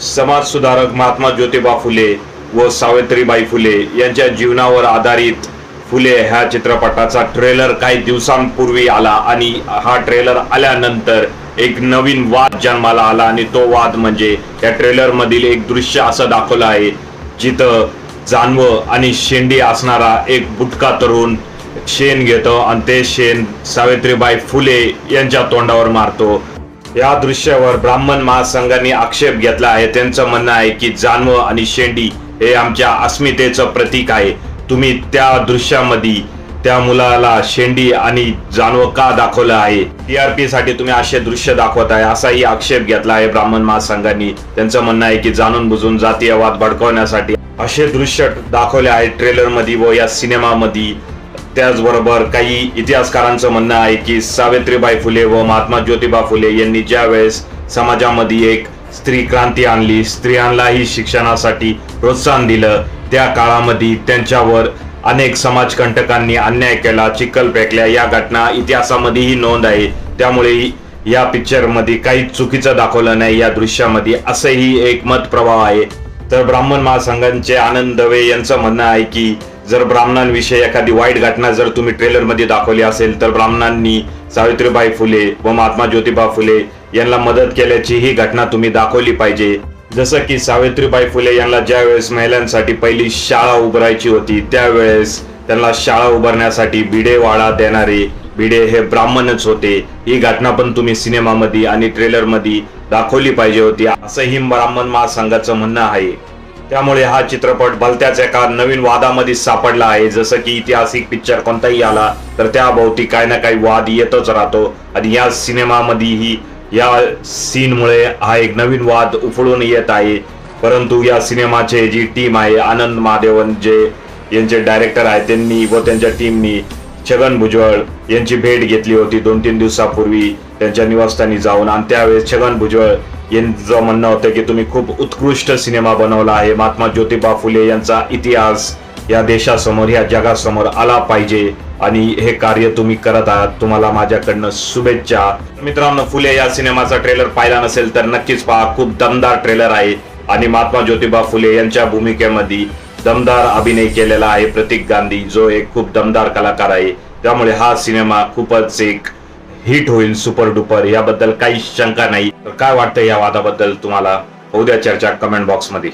समाजसुधारक महात्मा ज्योतिबा फुले व सावित्रीबाई फुले यांच्या जीवनावर आधारित फुले ह्या चित्रपटाचा ट्रेलर काही दिवसांपूर्वी आला आणि हा ट्रेलर आल्यानंतर एक नवीन वाद जन्माला आला आणि तो वाद म्हणजे या ट्रेलरमधील एक दृश्य असं दाखवलं आहे जिथं जानवं आणि शेंडी असणारा एक बुटका तरुण शेण घेतो आणि ते शेण सावित्रीबाई फुले यांच्या तोंडावर मारतो. या दृश्यावर ब्राह्मण महासंघाने आक्षेप घेतला आहे. त्यांचं म्हणणं आहे की जानव आणि शेंडी हे आमच्या अस्मितेचं प्रतीक आहे. तुम्ही त्या दृश्यामध्ये त्या मुलाला शेंडी आणि जानव का दाखवलं आहे? टीआरपी साठी तुम्ही असे दृश्य दाखवत आहे असाही आक्षेप घेतला आहे ब्राह्मण महासंघांनी. त्यांचं म्हणणं आहे की जाणून बुजून जातीयवाद भडकवण्यासाठी असे दृश्य दाखवले आहेत ट्रेलरमध्ये व या सिनेमामध्ये. त्याचबरोबर काही इतिहासकारांचं म्हणणं आहे की सावित्रीबाई फुले व महात्मा ज्योतिबा फुले यांनी ज्या वेळेस समाजामध्ये एक स्त्री क्रांती आणली स्त्रियांनाही शिक्षणासाठी प्रोत्साहन दिलं त्या काळामध्ये त्यांच्यावर अनेक समाजकंटकांनी अन्याय केला चिखल फेकल्या या घटना इतिहासामध्येही नोंद आहे. त्यामुळे या पिक्चरमध्ये काही चुकीचं दाखवलं नाही या दृश्यामध्ये असंही एक मत प्रभाव आहे. तर ब्राह्मण महासंघांचे आनंद दवे यांचं म्हणणं आहे की जर ब्राह्मणांविषयी एखादी वाईट घटना जर तुम्ही ट्रेलरमध्ये दाखवली असेल तर ब्राह्मणांनी सावित्रीबाई फुले व महात्मा ज्योतिबा फुले यांना मदत केल्याची ही घटना तुम्ही दाखवली पाहिजे. जसं की सावित्रीबाई फुले यांना ज्यावेळेस महिलांसाठी पहिली शाळा उभारायची होती त्यावेळेस त्यांना शाळा उभारण्यासाठी भिडेवाडा देणारे भिडे हे ब्राह्मणच होते. ही घटना पण तुम्ही सिनेमामध्ये आणि ट्रेलरमध्ये दाखवली पाहिजे होती. असंही ब्राह्मण महासंघाचं म्हणणं आहे. त्यामुळे हा चित्रपट भलत्याच एका नवीन वादामध्ये सापडला आहे. जसं की ऐतिहासिक पिक्चर कोणताही आला तर त्याभोवती काही ना काही वाद येतच राहतो. आणि या सिनेमामध्येही या सीनमुळे हा एक नवीन वाद उफळून येत आहे. परंतु या सिनेमाचे जी टीम आहे आनंद महादेवन जे यांचे डायरेक्टर आहेत त्यांनी व त्यांच्या टीमनी छगन भुजबळ यांची भेट घेतली होती दोन तीन दिवसापूर्वी. त्यांच्या निवासस्थानी जाऊन आणि त्यावेळेस छगन भुजबळ यांचं म्हणणं होतं की तुम्ही खूप उत्कृष्ट सिनेमा बनवला आहे. महात्मा ज्योतिबा फुले यांचा इतिहास या देशासमोर या जगासमोर आला पाहिजे आणि हे कार्य तुम्ही करत आहात. तुम्हाला माझ्याकडनं शुभेच्छा. मित्रांनो फुले या सिनेमाचा ट्रेलर पाहिला नसेल तर नक्कीच पहा खूप दमदार ट्रेलर आहे आणि महात्मा ज्योतिबा फुले यांच्या भूमिकेमध्ये दमदार अभिनय केलेला आहे प्रतीक गांधी जो एक खूप दमदार कलाकार आहे. त्यामुळे हा सिनेमा खूपच एक हिट होईल सुपर डुपर याबद्दल काही शंका नाही. तर काय वाटतं या वादाबद्दल तुम्हाला? उद्या चर्चा कमेंट बॉक्समध्ये